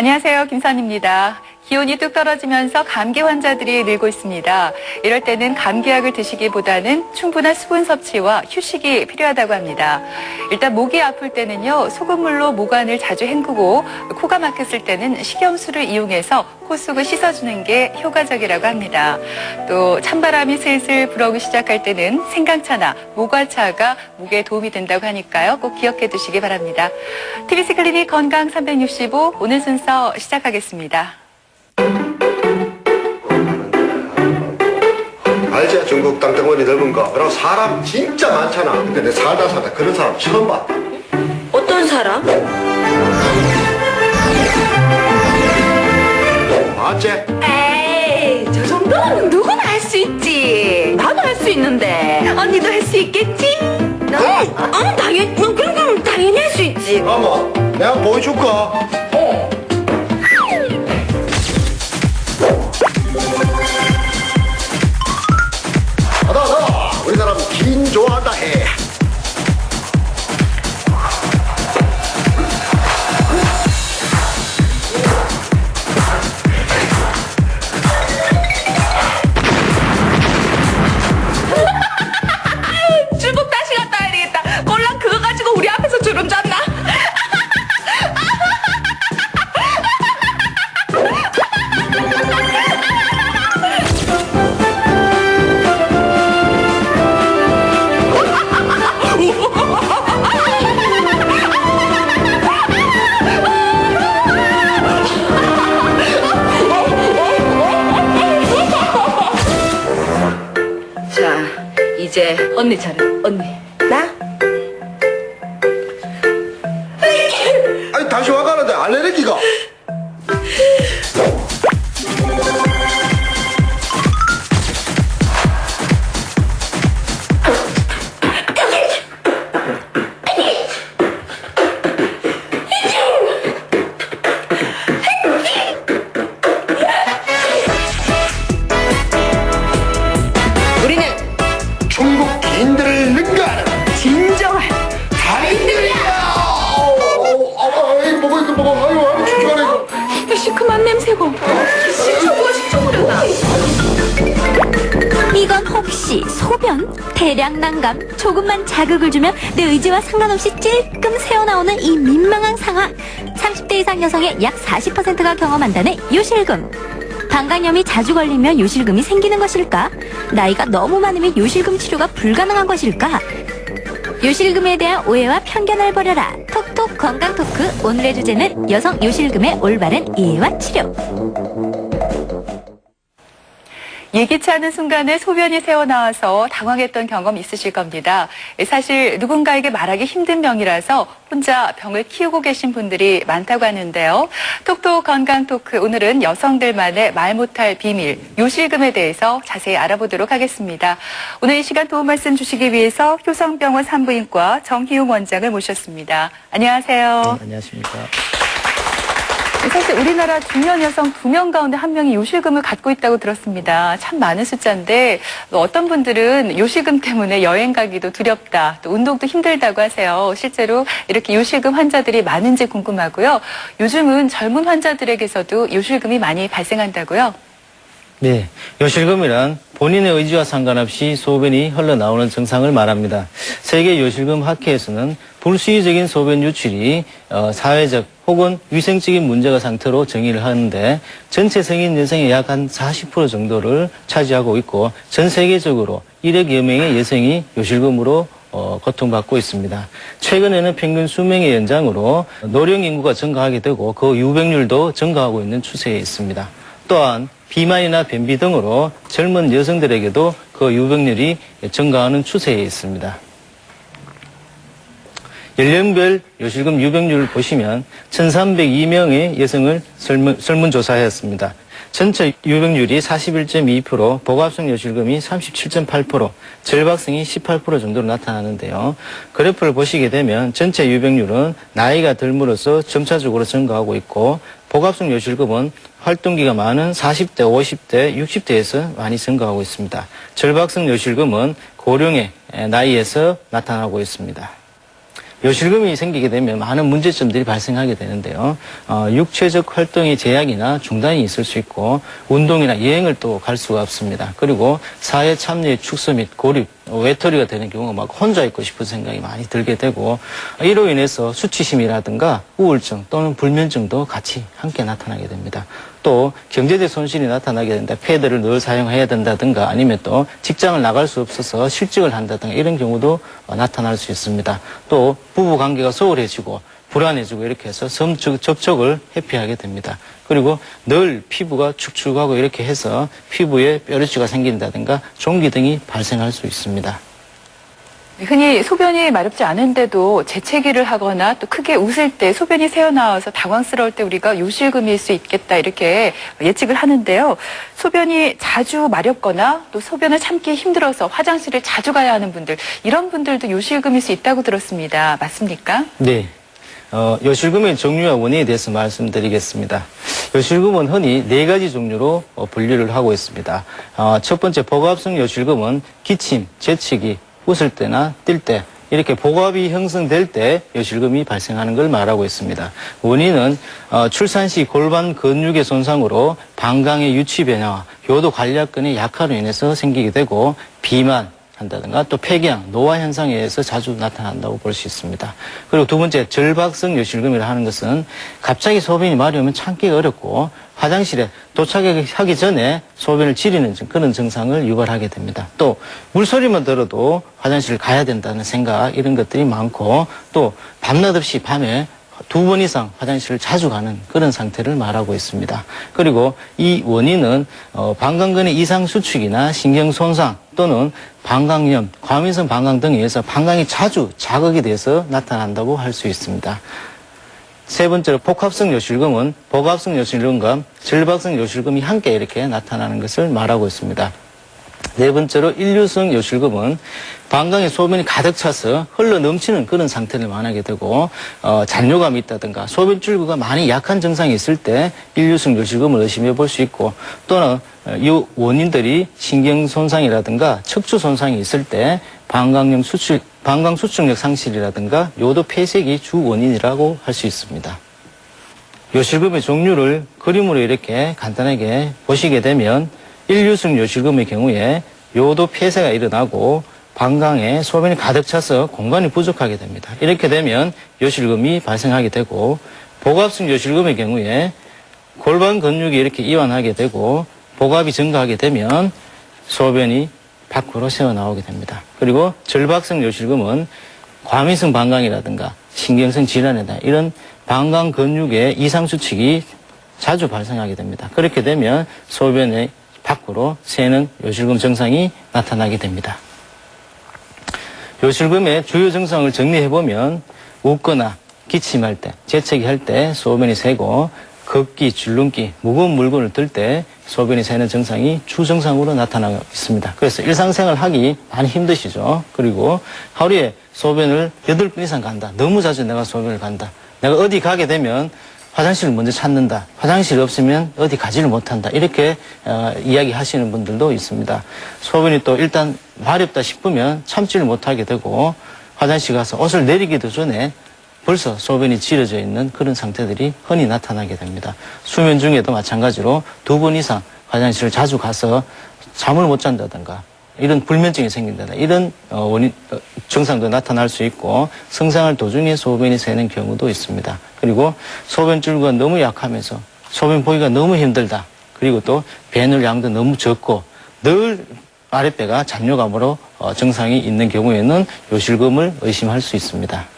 안녕하세요. 김선입니다. 기온이 뚝 떨어지면서 감기 환자들이 늘고 있습니다. 이럴 때는 감기약을 드시기보다는 충분한 수분 섭취와 휴식이 필요하다고 합니다. 일단 목이 아플 때는요, 소금물로 모관을 자주 헹구고 코가 막혔을 때는 식염수를 이용해서 콧속을 씻어주는 게 효과적이라고 합니다. 또 찬바람이 슬슬 불어오기 시작할 때는 생강차나 모과차가 목에 도움이 된다고 하니까요. 꼭 기억해 두시기 바랍니다. TBC 클리닉 건강 365 오늘 순서 시작하겠습니다. 알지? 중국 땅덩어리 넓은 거. 그리고 사람 진짜 많잖아. 근데 내 살다 살다 그런 사람 처음 봤다. 어떤 사람? 맞지? 에이, 저 정도는 누구나 할 수 있지. 나도 할 수 있는데. 언니도 할 수 있겠지? 응, 응, 당연히, 응, 그럼, 그럼 당연히 할 수 있지. 어머, 내가 보여줄까? 긴좋 다시 와가는데 알레르기가. 우리는 중국 기인들을 이 시큼한 냄새고. 식초부가 식초부렸다. 이건 혹시 소변? 대량 난감? 조금만 자극을 주면 내 의지와 상관없이 찔끔 새어나오는 이 민망한 상황. 30대 이상 여성의 약 40%가 경험한다는 요실금. 방광염이 자주 걸리면 요실금이 생기는 것일까? 나이가 너무 많으면 요실금 치료가 불가능한 것일까? 요실금에 대한 오해와 편견을 버려라. 톡톡 건강 토크. 오늘의 주제는 여성 요실금의 올바른 이해와 치료. 예기치 않은 순간에 소변이 새어나와서 당황했던 경험 있으실 겁니다. 사실 누군가에게 말하기 힘든 병이라서 혼자 병을 키우고 계신 분들이 많다고 하는데요. 톡톡 건강 토크 오늘은 여성들만의 말 못할 비밀 요실금에 대해서 자세히 알아보도록 하겠습니다. 오늘 이 시간 도움 말씀 주시기 위해서 효성병원 산부인과 정희용 원장을 모셨습니다. 안녕하세요. 안녕하십니까. 사실 우리나라 중년 여성 두명 가운데 한 명이 요실금을 갖고 있다고 들었습니다. 참 많은 숫자인데 또 어떤 분들은 요실금 때문에 여행 가기도 두렵다, 또 운동도 힘들다고 하세요. 실제로 이렇게 요실금 환자들이 많은지 궁금하고요. 요즘은 젊은 환자들에게서도 요실금이 많이 발생한다고요? 네, 요실금이란 본인의 의지와 상관없이 소변이 흘러나오는 증상을 말합니다. 세계 요실금 학회에서는 불수의적인 소변 유출이 어, 사회적 혹은 위생적인 문제가 상태로 정의를 하는데 전체 성인 여성의 약 한 40% 정도를 차지하고 있고 전 세계적으로 1억여 명의 여성이 요실금으로 어, 고통받고 있습니다. 최근에는 평균 수명의 연장으로 노령 인구가 증가하게 되고 그 유병률도 증가하고 있는 추세에 있습니다. 또한 비만이나 변비 등으로 젊은 여성들에게도 그 유병률이 증가하는 추세에 있습니다. 연령별 요실금 유병률을 보시면 1,302명의 여성을 설문, 설문 조사하였습니다. 전체 유병률이 41.2%, 복합성 요실금이 37.8%, 절박성이 18% 정도로 나타나는데요. 그래프를 보시게 되면 전체 유병률은 나이가 들므로써 점차적으로 증가하고 있고 복합성 요실금은 활동기가 많은 40대, 50대, 60대에서 많이 증가하고 있습니다. 절박성 요실금은 고령의 나이에서 나타나고 있습니다. 요실금이 생기게 되면 많은 문제점들이 발생하게 되는데요. 어, 육체적 활동의 제약이나 중단이 있을 수 있고 운동이나 여행을 또 갈 수가 없습니다. 그리고 사회 참여의 축소 및 고립, 어, 외톨이가 되는 경우가 막 혼자 있고 싶은 생각이 많이 들게 되고 이로 인해서 수치심이라든가 우울증 또는 불면증도 같이 함께 나타나게 됩니다. 또 경제적 손실이 나타나게 된다. 패드를 늘 사용해야 된다든가 아니면 또 직장을 나갈 수 없어서 실직을 한다든가 이런 경우도 어, 나타날 수 있습니다. 또 부부 관계가 소홀해지고 불안해지고 이렇게 해서 성적 접촉을 회피하게 됩니다. 그리고 늘 피부가 축축하고 이렇게 해서 피부에 뾰루지가 생긴다든가 종기 등이 발생할 수 있습니다. 흔히 소변이 마렵지 않은데도 재채기를 하거나 또 크게 웃을 때 소변이 새어나와서 당황스러울 때 우리가 요실금일 수 있겠다 이렇게 예측을 하는데요. 소변이 자주 마렵거나 또 소변을 참기 힘들어서 화장실을 자주 가야 하는 분들 이런 분들도 요실금일 수 있다고 들었습니다. 맞습니까? 네. 어, 요실금의 종류와 원인에 대해서 말씀드리겠습니다. 요실금은 흔히 네 가지 종류로 어, 분류를 하고 있습니다. 어, 첫 번째 복합성 요실금은 기침, 재채기, 웃을 때나 뛸 때 이렇게 복압이 형성될 때 요실금이 발생하는 걸 말하고 있습니다. 원인은 어, 출산 시 골반 근육의 손상으로 방광의 유치 변화와 요도 관략근의 약화로 인해서 생기게 되고 비만, 한다든가 또 폐경, 노화 현상에 의해서 자주 나타난다고 볼 수 있습니다. 그리고 두 번째 절박성 요실금이라 하는 것은 갑자기 소변이 마려우면 참기가 어렵고 화장실에 도착하기 전에 소변을 지리는 증- 그런 증상을 유발하게 됩니다. 또 물소리만 들어도 화장실을 가야 된다는 생각 이런 것들이 많고 또 밤낮 없이 밤에 두 번 이상 화장실을 자주 가는 그런 상태를 말하고 있습니다. 그리고 이 원인은 어, 방광근의 이상 수축이나 신경 손상 또는 방광염, 과민성 방광 등에 의해서 방광이 자주 자극이 돼서 나타난다고 할 수 있습니다. 세 번째로 복합성 요실금은 복합성 요실금과 절박성 요실금이 함께 이렇게 나타나는 것을 말하고 있습니다. 네 번째로 인류성 요실금은 방광에 소변이 가득 차서 흘러 넘치는 그런 상태를 말하게 되고 어, 잔뇨감이 있다든가 소변 출구가 많이 약한 증상이 있을 때 인류성 요실금을 의심해 볼 수 있고 또는 어, 이 원인들이 신경 손상이라든가 척추 손상이 있을 때 방광염 수축 방광 수축력 상실이라든가 요도 폐색이 주 원인이라고 할 수 있습니다. 요실금의 종류를 그림으로 이렇게 간단하게 보시게 되면 일류성 요실금의 경우에 요도 폐쇄가 일어나고 방광에 소변이 가득 차서 공간이 부족하게 됩니다. 이렇게 되면 요실금이 발생하게 되고 복압성 요실금의 경우에 골반 근육이 이렇게 이완하게 되고 복압이 증가하게 되면 소변이 밖으로 새어 나오게 됩니다. 그리고 절박성 요실금은 과민성 방광이라든가 신경성 질환이다 이런 방광 근육의 이상 수축이 자주 발생하게 됩니다. 그렇게 되면 소변의 밖으로 새는 요실금 증상이 나타나게 됩니다. 요실금의 주요 증상을 정리해 보면 웃거나 기침할 때, 재채기 할 때 소변이 새고 걷기, 줄넘기, 무거운 물건을 들 때 소변이 새는 증상이 주증상으로 나타나고 있습니다. 그래서 일상생활 하기 많이 힘드시죠. 그리고 하루에 소변을 8번 이상 간다. 너무 자주 내가 소변을 간다. 내가 어디 가게 되면 화장실을 먼저 찾는다. 화장실이 없으면 어디 가지를 못한다. 이렇게 어, 이야기하시는 분들도 있습니다. 소변이 또 일단 마렵다 싶으면 참지를 못하게 되고 화장실 가서 옷을 내리기도 전에 벌써 소변이 지려져 있는 그런 상태들이 흔히 나타나게 됩니다. 수면 중에도 마찬가지로 두 번 이상 화장실을 자주 가서 잠을 못 잔다든가 이런 불면증이 생긴다든가 이런 어, 원인 어, 증상도 나타날 수 있고 성생활 도중에 소변이 새는 경우도 있습니다. 그리고 소변 줄구가 너무 약하면서 소변 보기가 너무 힘들다. 그리고 또 배늘 양도 너무 적고 늘 아랫배가 잔뇨감으로 어, 증상이 있는 경우에는 요실금을 의심할 수 있습니다.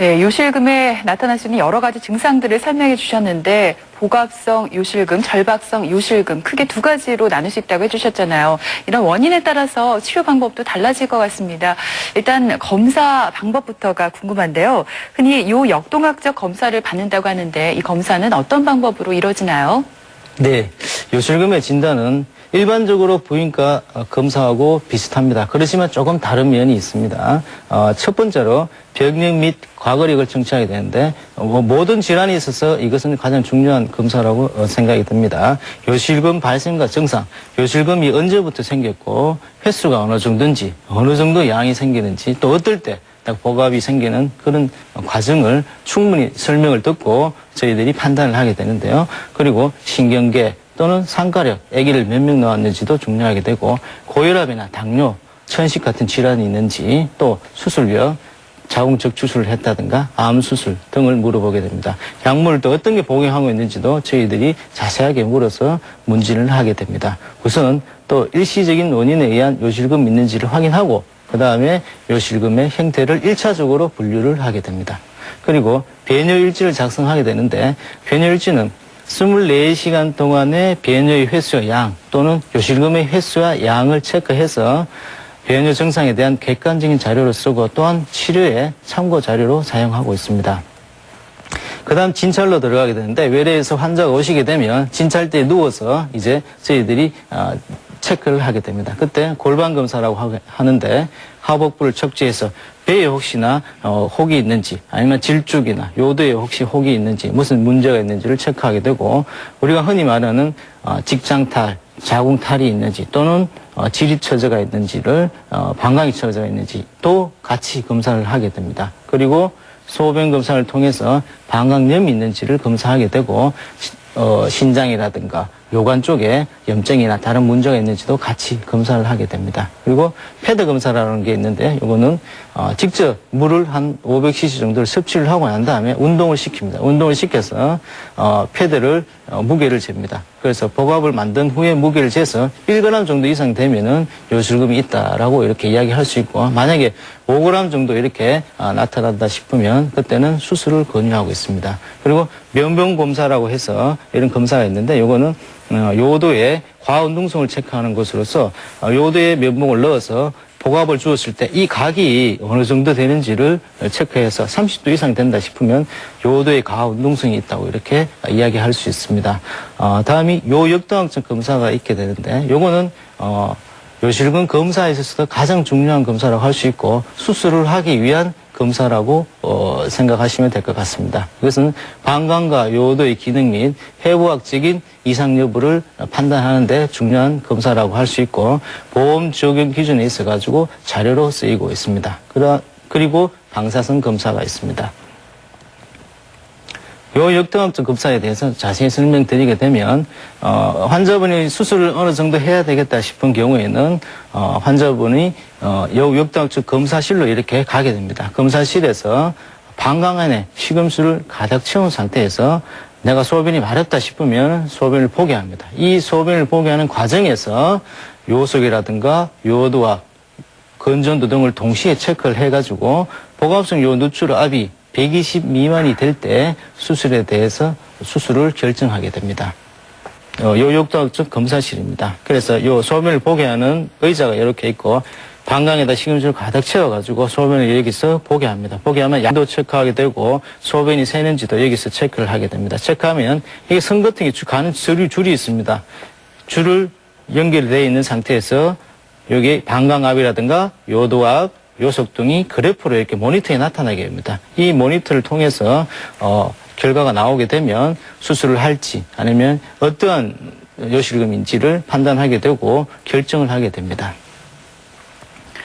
네, 요실금에 있는 여러 가지 증상들을 설명해 주셨는데 복압성 요실금, 절박성 요실금 크게 두 가지로 나눌 수 있다고 해주셨잖아요. 이런 원인에 따라서 치료 방법도 달라질 것 같습니다. 일단 검사 방법부터가 궁금한데요. 흔히 요 역동학적 검사를 받는다고 하는데 이 검사는 어떤 방법으로 이루어지나요? 네, 요실금의 진단은 일반적으로 부인과 어, 검사하고 비슷합니다. 그렇지만 조금 다른 면이 있습니다. 어, 첫 번째로 병력 및 과거력을 청취하게 되는데 어, 뭐 모든 질환이 있어서 이것은 가장 중요한 검사라고 어, 생각이 듭니다. 요실금 발생과 증상, 요실금이 언제부터 생겼고 횟수가 어느 정도인지, 어느 정도 양이 생기는지, 또 어떨 때딱 복압이 생기는 그런 과정을 충분히 설명을 듣고 저희들이 판단을 하게 되는데요. 그리고 신경계 또는 상가력, 아기를 몇 명 낳았는지도 중요하게 되고 고혈압이나 당뇨, 천식 같은 질환이 있는지 또 수술력, 자궁적 추술을 했다든가 암 수술 등을 물어보게 됩니다. 약물을 또 어떤 게 복용하고 있는지도 저희들이 자세하게 물어서 문진을 하게 됩니다. 우선 또 일시적인 원인에 의한 요실금 있는지를 확인하고 그 다음에 요실금의 형태를 일차적으로 분류를 하게 됩니다. 그리고 배뇨일지를 작성하게 되는데 배뇨일지는 24시간 동안의 배뇨의 횟수와 양 또는 요실금의 횟수와 양을 체크해서 배뇨 증상에 대한 객관적인 자료를 쓰고 또한 치료에 참고 자료로 사용하고 있습니다. 그 다음 진찰로 들어가게 되는데 외래에서 환자가 오시게 되면 진찰대에 누워서 이제 저희들이 어, 체크를 하게 됩니다. 그때 골반 검사라고 하- 하는데 하복부를 척지해서 배에 혹시나 어, 혹이 있는지 아니면 질죽이나 요도에 혹시 혹이 있는지 무슨 문제가 있는지를 체크하게 되고 우리가 흔히 말하는 어, 직장탈, 자궁탈이 있는지 또는 어, 지리처저가 있는지를 어, 방광이 처져가 있는지 또 같이 검사를 하게 됩니다. 그리고 소변 검사를 통해서 방광염이 있는지를 검사하게 되고 시- 어, 신장이라든가 요관 쪽에 염증이나 다른 문제가 있는지도 같이 검사를 하게 됩니다. 그리고 패드 검사라는 게 있는데 이거는 어, 직접 물을 한 500cc 정도를 섭취를 하고 난 다음에 운동을 시킵니다. 운동을 시켜서 어, 패드를 어, 무게를 잽니다. 그래서 복압을 만든 후에 무게를 재서 1g 정도 이상 되면은 요실금이 있다라고 이렇게 이야기할 수 있고 만약에 5g 정도 이렇게 아, 나타난다 싶으면 그때는 수술을 권유하고 있습니다. 그리고 면병 검사라고 해서 이런 검사가 있는데 요거는 어, 요도의 과운동성을 체크하는 것으로서 어, 요도에 면봉을 넣어서 복압을 주었을 때 이 각이 어느 정도 되는지를 체크해서 30도 이상 된다 싶으면 요도의 과운동성이 있다고 이렇게 이야기할 수 있습니다. 어, 다음이 요역도항증 검사가 있게 되는데 요거는 어, 요실금 검사에 있어서 가장 중요한 검사라고 할 수 있고 수술을 하기 위한 검사라고 어, 생각하시면 될 것 같습니다. 이것은 방광과 요도의 기능 및 해부학적인 이상 여부를 판단하는 데 중요한 검사라고 할 수 있고 보험 적용 기준에 있어 가지고 자료로 쓰이고 있습니다. 그리고 방사선 검사가 있습니다. 요 역등학적 검사에 대해서 자세히 설명드리게 되면 어, 환자분이 수술을 어느 정도 해야 되겠다 싶은 경우에는 어, 환자분이 어, 요 역등학적 검사실로 이렇게 가게 됩니다. 검사실에서 방광 안에 식음수를 가득 채운 상태에서 내가 소변이 마렵다 싶으면 소변을 보게 합니다. 이 소변을 보게 하는 과정에서 요속이라든가 요도와 건전도 등을 동시에 체크를 해가지고 복압성 요 누출 압이 120 미만이 될 때 수술에 대해서 수술을 결정하게 됩니다. 어, 요 욕도학적 검사실입니다. 그래서 요 소변을 보게 하는 의자가 이렇게 있고 방광에다 식음수를 가득 채워가지고 소변을 여기서 보게 합니다. 보게 하면 양도 체크하게 되고 소변이 새는지도 여기서 체크를 하게 됩니다. 체크하면 이게 선 같은 게 주- 가는 줄이, 줄이 있습니다. 줄을 연결되어 있는 상태에서 여기 방광압이라든가 요도압, 요속 등이 그래프로 이렇게 모니터에 나타나게 됩니다. 이 모니터를 통해서 어, 결과가 나오게 되면 수술을 할지 아니면 어떠한 요실금인지를 판단하게 되고 결정을 하게 됩니다.